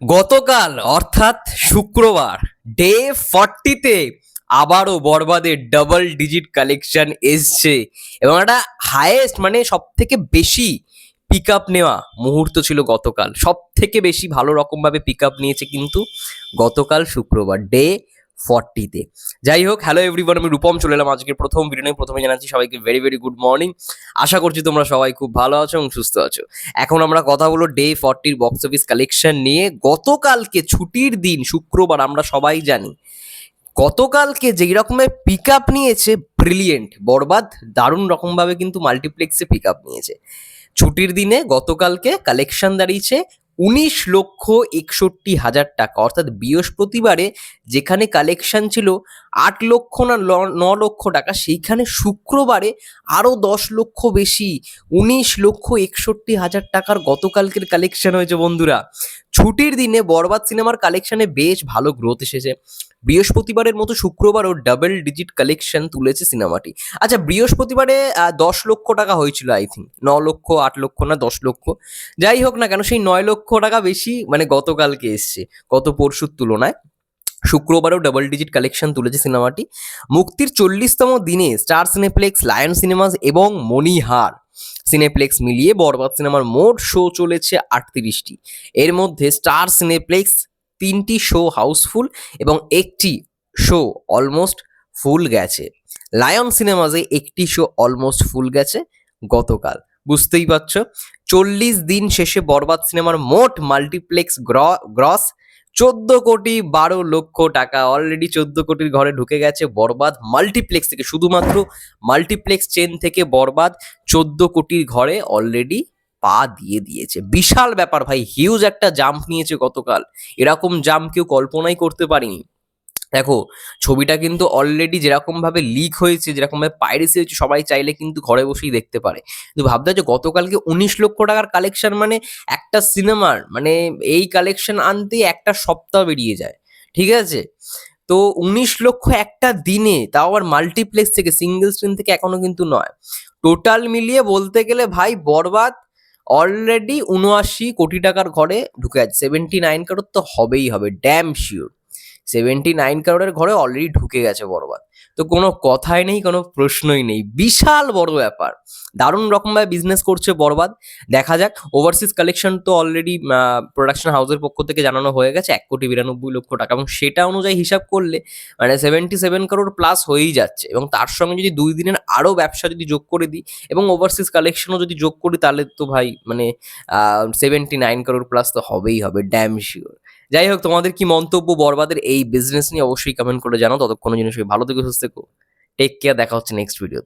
গতকাল, অর্থাৎ শুক্রবার ডে ফর্টিতে আবারও বরবাদের ডাবল ডিজিট কালেকশন এসছে এবং একটা হায়েস্ট মানে সব থেকে বেশি পিক আপ নেওয়া মুহূর্ত ছিল গতকাল। সব থেকে বেশি ভালো রকমভাবে পিক আপ নিয়েছে কিন্তু গতকাল শুক্রবার। ডে ফর্টিতে যাই হোক হ্যালো এভরিওয়ান আমি রূপম, চলে এলাম আজকের প্রথম ভিডিও প্রথমে জানাচ্ছি সবাইকে ভেরি ভেরি গুড মর্নিং আশা করছি তোমরা সবাই খুব ভালো আছো এবং সুস্থ আছো। এখন আমরা কথা বলো ডে ফর্টির বক্স অফিস কালেকশন নিয়ে। গতকালকে ছুটির দিন, শুক্রবার, আমরা সবাই জানি, গতকালকে যেই রকমের পিক আপ নিয়েছে ব্রিলিয়েন্ট বরবাদ, দারুণ রকমভাবে কিন্তু মাল্টিপ্লেক্সে পিক আপ নিয়েছে। ছুটির দিনে গতকালকে কালেকশন দাঁড়িয়েছে উনিশ লক্ষ একষট্টি হাজার টাকা। অর্থাৎ বৃহস্পতিবারে যেখানে কালেকশন ছিল, আট লক্ষ না ন লক্ষ টাকা, সেইখানে শুক্রবারে আরও দশ লক্ষ বেশি। উনিশ লক্ষ একষট্টি হাজার টাকার গতকালকের কালেকশন হয়েছে বন্ধুরা। ছুটির দিনে বরবাদ সিনেমার কালেকশনে বেশ ভালো গ্রোথ এসেছে। বৃহস্পতিবারের মতো শুক্রবারও ডাবল ডিজিট কালেকশন তুলেছে সিনেমাটি। আচ্ছা বৃহস্পতিবারে দশ লক্ষ টাকা হয়েছিল আই থিঙ্ক ন লক্ষ, আট লক্ষ না, দশ লক্ষ। যাই হোক না কেন, সেই নয় লক্ষ টাকা বেশি মানে গতকালকে এসছে, গত পরশুর তুলনায়। শুক্রবারও ডাবল ডিজিট কালেকশন তুলেছে সিনেমাটি। মুক্তির চল্লিশতম দিনে স্টার সিনেপ্লেক্স, লায়ন সিনেমাস এবং মণিহার। সিনেপ্লেক্স মিলিয়ে বরবাদ সিনেমার মোট শো চলেছে আটত্রিশটি। এর মধ্যে স্টার সিনেপ্লেক্স তিনটি শো হাউসফুল এবং একটি শো অলমোস্ট ফুল গেছে। লায়ন সিনেমাসে একটি শো অলমোস্ট ফুল গেছে গতকাল। বুঝতেই পারছ? চল্লিশ দিন শেষে বরবাদ সিনেমার মোট মাল্টিপ্লেক্স গ্রস চোদ্দ কোটি বারো লক্ষ টাকা। অলরেডি চোদ্দ কোটির ঘরে ঢুকে গেছে বরবাদ মাল্টিপ্লেক্স থেকে। শুধুমাত্র মাল্টিপ্লেক্স চেন থেকে বরবাদ চোদ্দ কোটির ঘরে অলরেডি পা দিয়ে দিয়েছে। বিশাল ব্যাপার ভাই হিউজ একটা জাম্প নিয়েছে গতকাল। এরকম জাম্প কেউ কল্পনাই করতে পারিনি। দেখো, ছবিটা কিন্তু অলরেডি যেরকম ভাবে লিক হয়েছে যেরকম ভাবে পাইরেসি হয়েছে, সবাই চাইলে কিন্তু ঘরে বসেই দেখতে পারে। কিন্তু ভাবতে হচ্ছে গতকালকে উনিশ লক্ষ টাকার কালেকশন মানে একটা সিনেমার মানে এই কালেকশন আনতে একটা সপ্তাহ বেরিয়ে যায়, ঠিক আছে? তো উনিশ লক্ষ একটা দিনে, তাও আবার মাল্টিপ্লেক্স থেকে সিঙ্গেল স্ক্রিন থেকে এখনও কিন্তু নয়। টোটাল মিলিয়ে বলতে গেলে ভাই বরবাদ অলরেডি উনআশি কোটি টাকার ঘরে ঢুকে আছে সেভেন্টি নাইন কারোর তো হবেই হবে ড্যাম শিওর সেভেন্টি নাইন কারোরের ঘরে অলরেডি ঢুকে গেছে বরবাদ। তো কোনো কথাই নেই, কোনো প্রশ্নই নেই। বিশাল বড় ব্যাপার। দারুণ রকমভাবে বিজনেস করছে বরবাদ। দেখা যাক ওভারসিজ কালেকশন তো অলরেডি প্রোডাকশন হাউসের পক্ষ থেকে জানানো হয়ে গেছে, এক কোটি বিরানব্বই লক্ষ টাকা। এবং সেটা অনুযায়ী হিসাব করলে মানে সেভেন্টি সেভেন কারোর প্লাস হয়েই যাচ্ছে। এবং তার সঙ্গে যদি দুই দিনের আরও ব্যবসা যদি যোগ করে দিই, এবং ওভারসিজ কালেকশনও যদি যোগ করি, তাহলে তো ভাই মানে সেভেন্টি নাইন কারোর প্লাস তো হবেই হবে ড্যাম শিওর যাই হোক, তোমাদের কি মন্তব্য বরবাদের এই বিজনেস নিয়ে অবশ্যই কমেন্ট করে জানাও। ততক্ষণ জিনিস ভালো থেকে, সুস্থ থেকো। টেক কেয়ার দেখা হচ্ছে নেক্সট ভিডিও